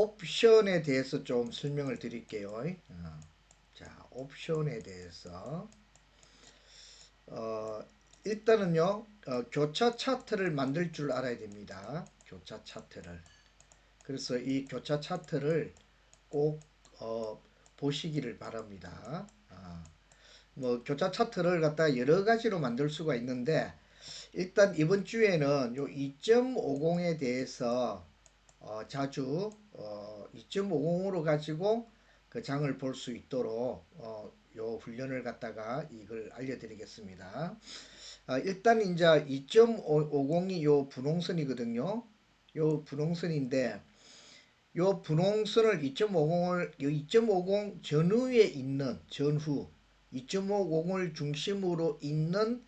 옵션에 대해서 좀 설명을 드릴게요. 어, 자, 옵션에 대해서 어, 일단은요, 어, 교차 차트를 만들 줄 알아야 됩니다. 교차 차트를. 그래서 이 교차 차트를 꼭 어, 보시기를 바랍니다. 아, 뭐 교차 차트를 갖다 여러 가지로 만들 수가 있는데 일단 이번 주에는 요 2.50에 대해서 어, 자주 어, 2.50으로 가지고 그 장을 볼 수 있도록 어, 요 훈련을 갖다가 이걸 알려드리겠습니다. 아, 일단 이제 2.50이 요 분홍선이거든요. 요 분홍선인데 요 분홍선을 2.50을 2.50 전후에 있는 전후 2.50을 중심으로 있는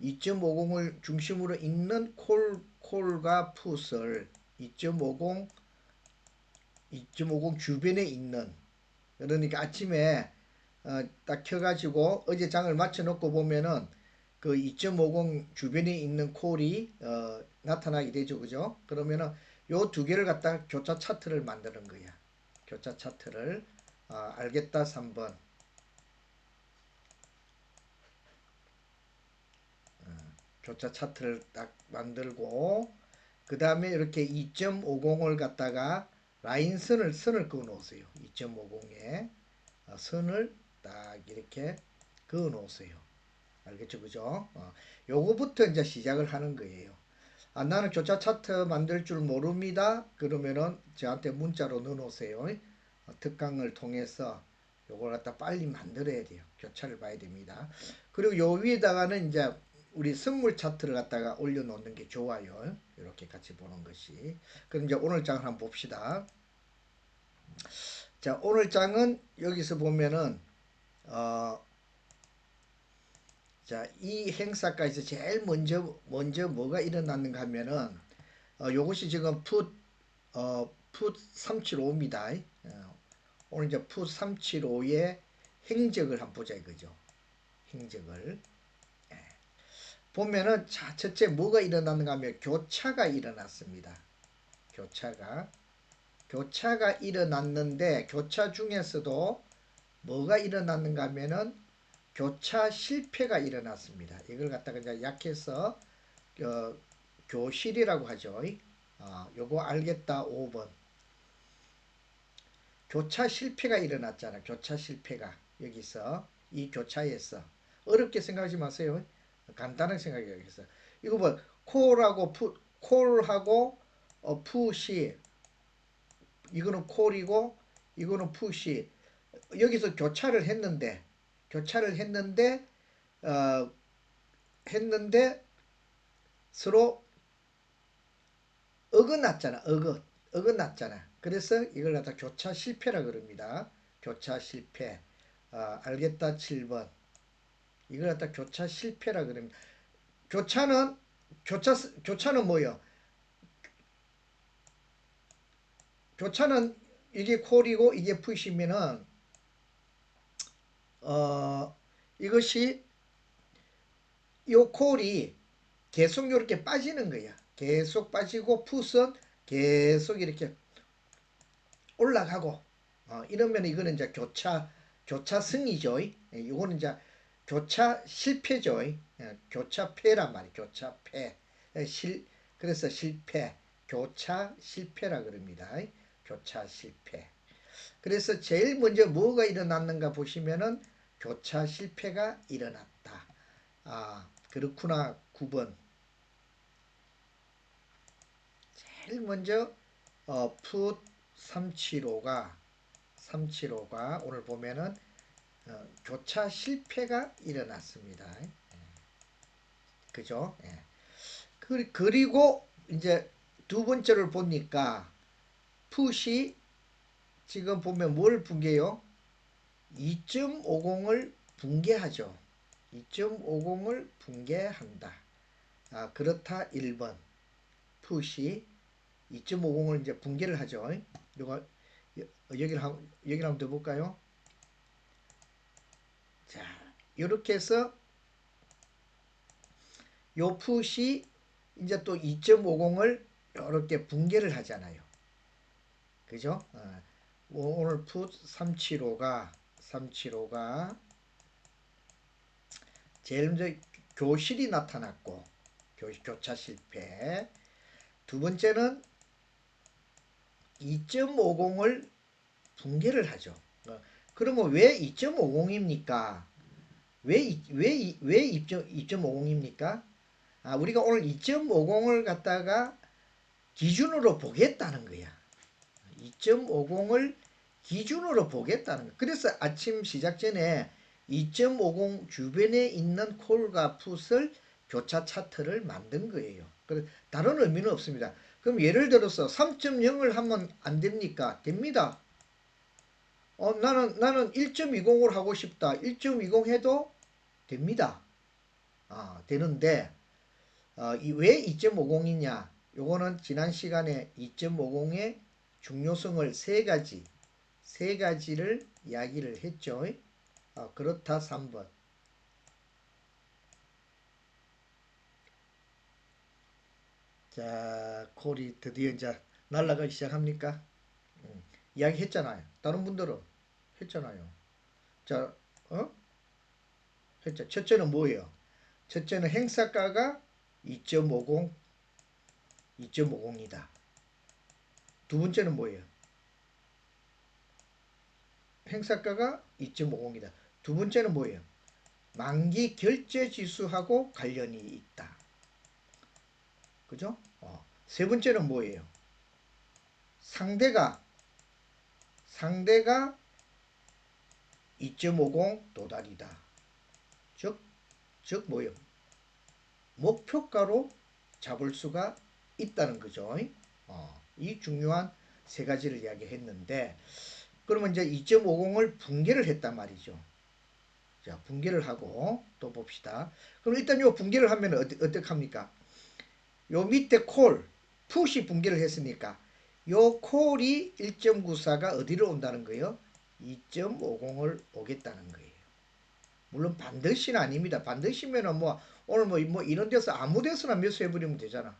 2.50을 중심으로 있는 콜 콜과 풋을 2.50 2.50 주변에 있는 그러니까 아침에 어, 딱 켜가지고 어제 장을 맞춰놓고 보면은 그 2.50 주변에 있는 콜이 어, 나타나게 되죠, 그죠? 그러면은 요 두 개를 갖다 교차 차트를 만드는 거야. 교차 차트를 어, 알겠다 3번. 어, 교차 차트를 딱 만들고 그 다음에 이렇게 2.50을 갖다가 라인 선을 선을 그어 놓으세요. 2.50에 어, 선을 딱 이렇게 그어 놓으세요. 알겠죠, 그죠? 어, 요거부터 이제 시작을 하는 거예요. 아, 나는 교차 차트 만들 줄 모릅니다. 그러면은 저한테 문자로 넣어 놓으세요. 어, 특강을 통해서 요걸 갖다 빨리 만들어야 돼요. 교차를 봐야 됩니다. 그리고 요 위에다가는 이제 우리 선물 차트를 갖다가 올려놓는 게 좋아요. 이렇게 같이 보는 것이. 그럼 이제 오늘 장을 한번 봅시다. 자, 오늘 장은 여기서 보면은 어, 자, 이 행사까지 제일 먼저 먼저 뭐가 일어났는가 하면은 어, 요것이 지금 풋 어, 풋 375입니다. 어, 오늘 이제 풋 375의 행적을 한번 보자 이거죠. 행적을 예. 보면은 자, 첫째 뭐가 일어났는가 하면 교차가 일어났습니다. 교차가 교차가 일어났는데 교차 중에서도 뭐가 일어났는가 하면은 교차 실패가 일어났습니다. 이걸 갖다가 약해서 어, 교실이라고 하죠. 어, 요거 알겠다 5번. 교차 실패가 일어났잖아. 교차 실패가 여기서 이 교차에서 어렵게 생각하지 마세요. 간단하게 생각해 야겠어. 이거 뭐 콜하고 푸, 콜하고 어, 푸시 이거는 콜이고 이거는 푸시 여기서 교차를 했는데 교차를 했는데 어, 했는데 서로 어긋났잖아. 어긋 어긋났잖아. 그래서 이걸 갖다 교차 실패라 그럽니다. 교차 실패. 어, 알겠다 7번. 이걸 갖다 교차 실패라 그럽니다. 교차는 교차 교차는 뭐요? 교차는 이게 콜이고 이게 푸시면은 어 이것이 요 콜이 계속 이렇게 빠지는 거야. 계속 빠지고 풋은 계속 이렇게 올라가고 어, 이러면 이거는 이제 교차 교차승이죠. 예, 이거는 이제 교차 실패죠. 예, 교차패란 말이에요. 교차패. 예, 실 그래서 실패. 교차 실패라 그럽니다. 교차 실패. 그래서 제일 먼저 뭐가 일어났는가 보시면은 교차 실패가 일어났다. 아, 그렇구나. 9번. 제일 먼저 어, 풋 375가 375가 오늘 보면은 어, 교차 실패가 일어났습니다. 예. 그죠? 예. 그, 그리고 이제 두 번째를 보니까 풋이 지금 보면 뭘 붕괴요? 2.50을 붕괴하죠. 2.50을 붕괴한다. 아, 그렇다 1번. 풋이 2.50을 이제 붕괴를 하죠. 이거 여기를 한 여기를 한번 더 볼까요? 자, 이렇게 해서 요 풋이 이제 또 2.50을 이렇게 붕괴를 하잖아요. 그죠? 어, 오- 오늘 풋 375가 375가 제일 먼저 교실이 나타났고 교, 교차 실패 두 번째는 2.50을 붕괴를 하죠. 어, 그러면 왜 2.50입니까? 왜, 이- 왜, 이- 왜 2.50입니까? 아, 우리가 오늘 2.50을 갖다가 기준으로 보겠다는 거야. 2.50을 기준으로 보겠다는 거. 그래서 아침 시작 전에 2.50 주변에 있는 콜과 풋을 교차 차트를 만든 거예요. 다른 의미는 없습니다. 그럼 예를 들어서 3.0을 하면 안 됩니까? 됩니다. 어, 나는 나는 1.20을 하고 싶다. 1.20 해도 됩니다. 아, 되는데 어, 이, 왜 2.50이냐? 요거는 지난 시간에 2.50의 중요성을 세 가지 세 가지를 이야기를 했죠. 어, 그렇다 3번. 자, 콜이 드디어 이제 날아가기 시작합니까? 음, 이야기 했잖아요. 다른 분들은 했잖아요. 자, 어? 했죠. 첫째는 뭐예요? 첫째는 행사가가 2.50, 2.50이다. 두 번째는 뭐예요? 행사가가 2.50이다. 두 번째는 뭐예요? 만기 결제 지수하고 관련이 있다. 그죠? 어. 세 번째는 뭐예요? 상대가 상대가 2.50 도달이다. 즉, 즉 뭐예요? 목표가로 잡을 수가 있다는 거죠. 어, 이 중요한 세 가지를 이야기했는데 그러면 이제 2.50을 붕괴를 했단 말이죠. 자, 붕괴를 하고 또 봅시다. 그럼 일단 요 붕괴를 하면 어떻게 어떻게 합니까? 요 밑에 콜, 풋이 붕괴를 했으니까 요 콜이 1.94가 어디로 온다는 거예요? 2.50을 오겠다는 거예요. 물론 반드시는 아닙니다. 반드시면은 뭐 오늘 뭐, 뭐 이런 데서 아무 데서나 몇수 해버리면 되잖아.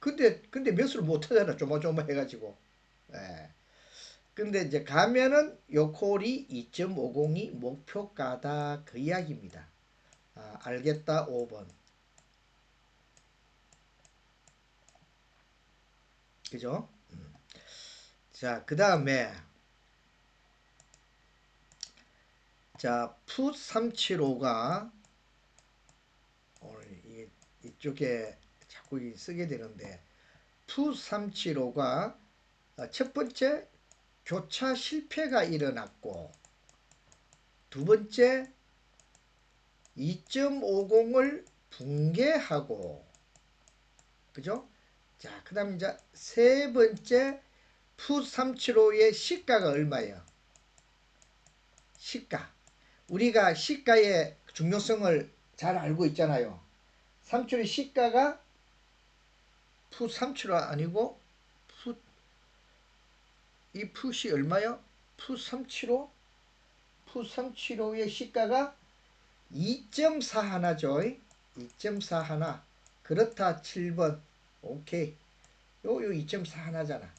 근데 근데 몇수를 못 하잖아. 조마조마 해가지고. 예. 근데 이제 가면은 요 콜이 2.50이 목표가다 그 이야기입니다. 아, 알겠다 5번. 그죠? 음. 자, 그 다음에 자, 풋 375가 오늘 이, 이쪽에 자꾸 이 쓰게 되는데 풋 375가 어, 첫 번째 교차 실패가 일어났고 두 번째 2.50을 붕괴하고 그죠? 자, 그다음 이제 세 번째 풋 375의 시가가 얼마예요? 시가. 우리가 시가의 중요성을 잘 알고 있잖아요. 375의 시가가 풋375 아니고 풋이 풋이 얼마요? 풋 375? 풋 375의 시가가 2.4 하나죠. 2.4 하나. 그렇다 7번. 오케이. 요, 요 2.4 하나잖아.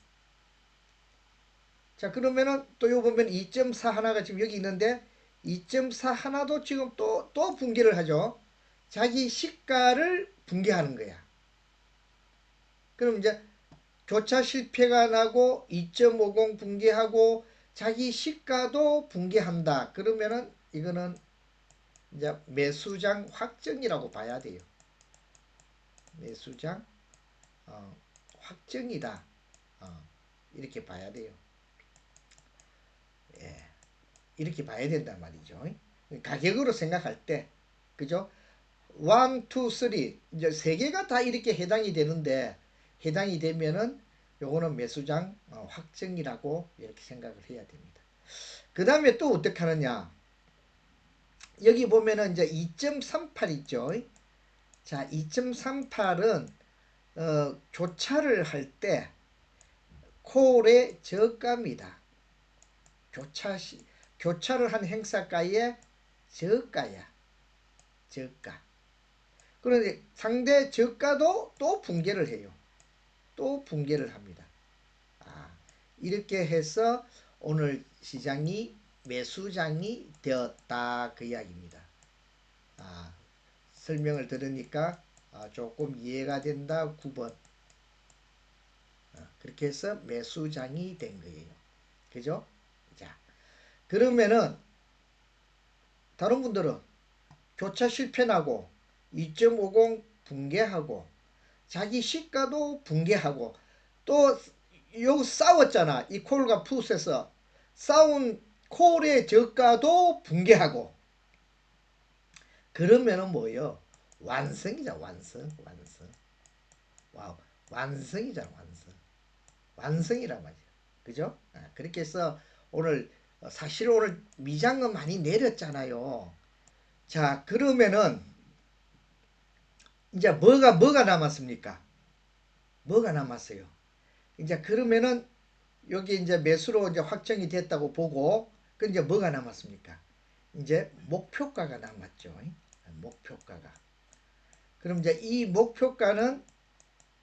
자, 그러면은 또 요 보면 2.4 하나가 지금 여기 있는데 2.4 하나도 지금 또, 또 붕괴를 하죠. 자기 시가를 붕괴하는 거야. 그럼 이제 교차 실패가 나고 2.50 붕괴하고 자기 시가도 붕괴한다. 그러면은 이거는 이제 매수장 확정이라고 봐야 돼요. 매수장 어, 확정이다. 어, 이렇게 봐야 돼요. 예, 이렇게 봐야 된단 말이죠. 가격으로 생각할 때, 그죠? 1, 2, 3 이제 세 개가 다 이렇게 해당이 되는데 해당이 되면은 요거는 매수장 어, 확정이라고 이렇게 생각을 해야 됩니다. 그 다음에 또 어떻게 하느냐? 여기 보면은 이제 2.38 있죠. 자, 2.38은 어, 교차를 할 때 콜의 저가입니다. 교차 시, 교차를 한 행사가의 저가야. 저가. 그런데 상대 저가도 또 붕괴를 해요. 또 붕괴를 합니다. 아, 이렇게 해서 오늘 시장이 매수장이 되었다 그 이야기입니다. 아, 설명을 들으니까 아, 조금 이해가 된다 9번. 아, 그렇게 해서 매수장이 된 거예요. 그죠? 자, 그러면은 다른 분들은 교차 실패나고 2.50 붕괴하고 자기 시가도 붕괴하고 또요 싸웠잖아. 이 콜과 풋에서 싸운 콜의 저가도 붕괴하고 그러면은 뭐예요? 완성이자 완성, 완성. 와우, 완성이잖아, 완성. 완성이란 말이야. 그죠? 아, 그렇게 해서 오늘 어, 사실 오늘 미장은 많이 내렸잖아요. 자, 그러면은 이제 뭐가 뭐가 남았습니까? 뭐가 남았어요? 이제 그러면은 여기 이제 매수로 이제 확정이 됐다고 보고 그 이제 뭐가 남았습니까? 이제 목표가가 남았죠. 목표가가. 그럼 이제 이 목표가는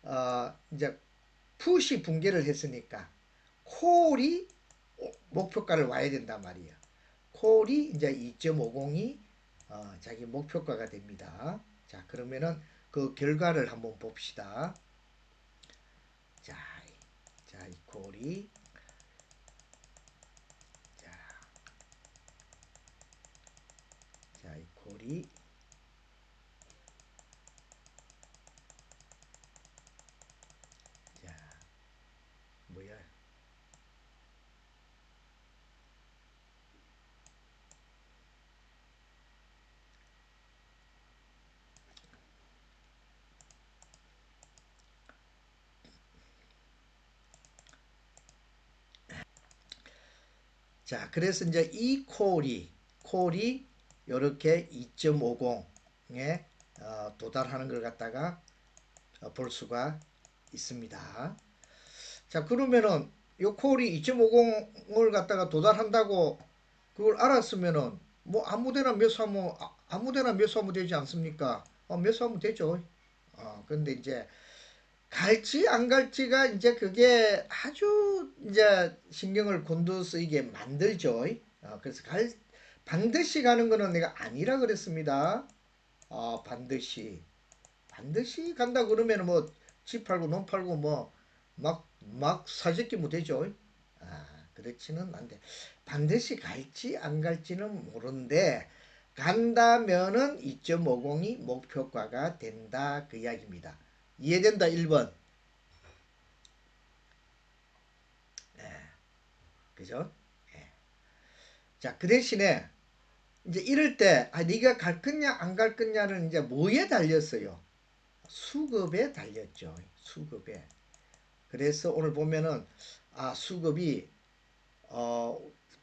어 이제 푸시 붕괴를 했으니까 콜이 목표가를 와야 된단 말이에요. 콜이 이제 2.50이 어 자기 목표가가 됩니다. 자, 그러면은 그 결과를 한번 봅시다. 자, 자, 이 콜이 자, 자, 이 콜이 자, 뭐야? 자, 그래서 이제 이 콜이 콜이 이렇게 2.50에 어, 도달하는 걸 갖다가 어, 볼 수가 있습니다. 자, 그러면은 이 콜이 2.50을 갖다가 도달한다고 그걸 알았으면은 뭐 아무데나 매수하면 아- 아무데나 매수하면 되지 않습니까? 어, 매수하면 되죠. 어, 근데 이제 갈지 안 갈지가 이제 그게 아주 이제 신경을 곤두쓰이게 만들죠. 어, 그래서 갈 반드시 가는 거는 내가 아니라 그랬습니다. 어, 반드시 반드시 간다 그러면 뭐집 팔고 논 팔고 뭐 막 막 사재끼면 되죠. 아, 그렇지는 않대. 반드시 갈지 안 갈지는 모르는데 간다면은 2.50이 목표가가 된다 그 이야기입니다. 이해된다 1번. 그죠? 예. 자, 그 대신에 이제 이럴 때 아, 네가 갈 거냐 안 갈 거냐는 이제 뭐에 달렸어요? 수급에 달렸죠. 수급에. 그래서 오늘 보면은 아, 수급이 어,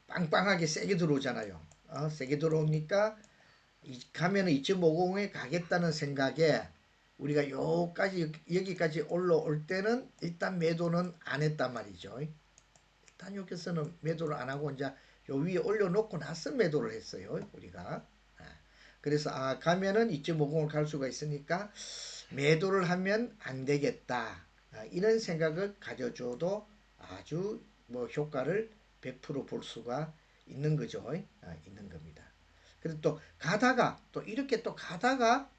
빵빵하게 세게 들어오잖아요. 어, 세게 들어오니까 이, 가면은 2.50에 가겠다는 생각에 우리가 요까지 여기까지 올라올 때는 일단 매도는 안 했단 말이죠. 일단 여기서는 매도를 안 하고 이제 요 위에 올려놓고 나서 매도를 했어요. 우리가. 아, 그래서 아 가면은 2.50을 갈 수가 있으니까 매도를 하면 안 되겠다. 아, 이런 생각을 가져줘도 아주 뭐 효과를 100%볼 수가 있는 거죠. 아, 있는 겁니다. 그래서 또 가다가 또 이렇게 또 가다가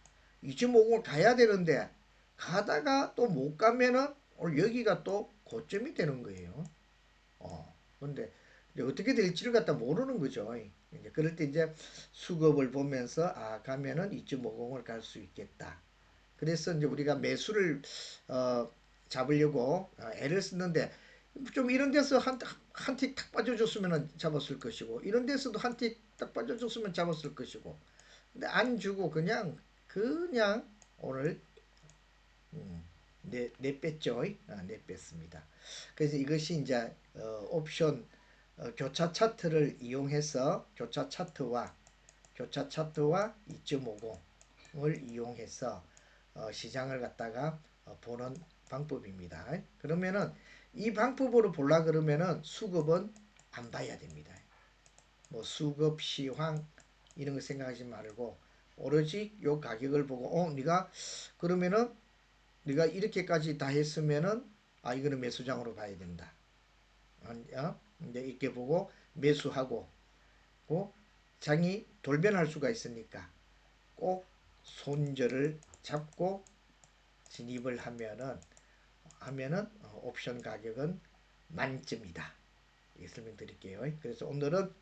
2.50을 가야 되는데 가다가 또 못 가면은 여기가 또 고점이 되는 거예요. 어, 근데 어떻게 될지를 갖다 모르는 거죠. 이제 그럴 때 이제 수급을 보면서 아 가면은 2.50을 갈 수 있겠다. 그래서 이제 우리가 매수를 어, 잡으려고 어, 애를 쓰는데 좀 이런 데서 한한틱 탁 빠져줬으면 잡았을 것이고 이런 데서도 한 틱 딱 빠져줬으면 잡았을 것이고 근데 안 주고 그냥 그냥 오늘 음, 내, 내뺐죠. 아, 내뺐습니다. 그래서 이것이 이제 어, 옵션 어, 교차 차트를 이용해서 교차 차트와 교차 차트와 2.50을 이용해서 어, 시장을 갖다가 어, 보는 방법입니다. 그러면은 이 방법으로 볼라 그러면은 수급은 안 봐야 됩니다. 뭐 수급 시황 이런 거 생각하지 말고 오로지 요 가격을 보고 어 네가 그러면은 네가 이렇게까지 다 했으면은 아 이거는 매수장으로 봐야 된다. 어? 이제 이렇게 보고 매수하고 고 장이 돌변할 수가 있으니까 꼭 손절을 잡고 진입을 하면은 하면은 어, 옵션 가격은 만점이다. 이 설명 드릴게요. 그래서 오늘은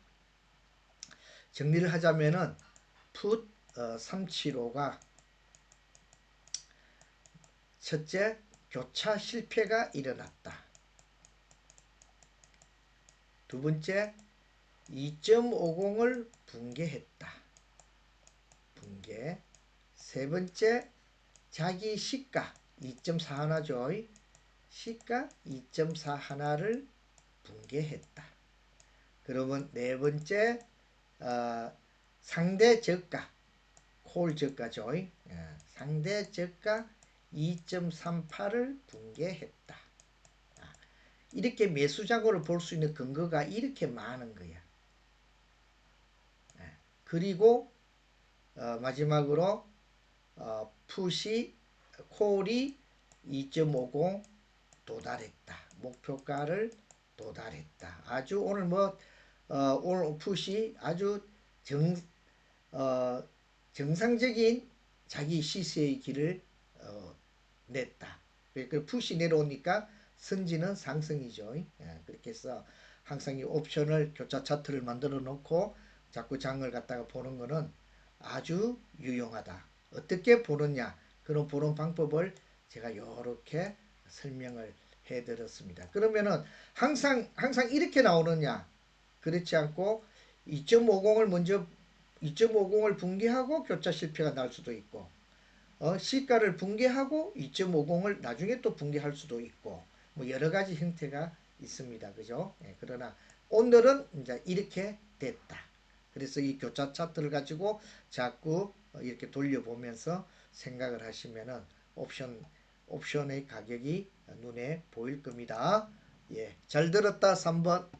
정리를 하자면은 풋 어, 375가 첫째 교차 실패가 일어났다. 두 번째 2.50을 붕괴했다. 붕괴. 세 번째 자기 시가 2.4 하나죠. 시가 2.4 하나를 붕괴했다. 그러면 네 번째 어, 상대 저가 콜 저가죠. 예, 상대 저가 2.38을 붕괴했다. 아, 이렇게 매수 자고를 볼 수 있는 근거가 이렇게 많은 거야. 예, 그리고 어, 마지막으로 어, 푸시 콜이 2.50 도달했다. 목표가를 도달했다. 아주 오늘 뭐 어, 오늘 푸시 아주 정 어, 정상적인 자기 시세의 길을 어, 냈다. 그 푸시 내려오니까 선지는 상승이죠. 예, 그렇게 해서 항상 이 옵션을 교차 차트를 만들어 놓고 자꾸 장을 갖다가 보는 거는 아주 유용하다. 어떻게 보느냐 그런 보는 방법을 제가 이렇게 설명을 해드렸습니다. 그러면은 항상 항상 이렇게 나오느냐 그렇지 않고 2.50을 먼저 2.50을 붕괴하고 교차 실패가 날 수도 있고 어, 시가를 붕괴하고 2.50을 나중에 또 붕괴할 수도 있고 뭐 여러 가지 형태가 있습니다. 그죠? 예, 그러나 오늘은 이제 이렇게 됐다. 그래서 이 교차 차트를 가지고 자꾸 이렇게 돌려보면서 생각을 하시면은 옵션 옵션의 가격이 눈에 보일 겁니다. 예, 잘 들었다 3번.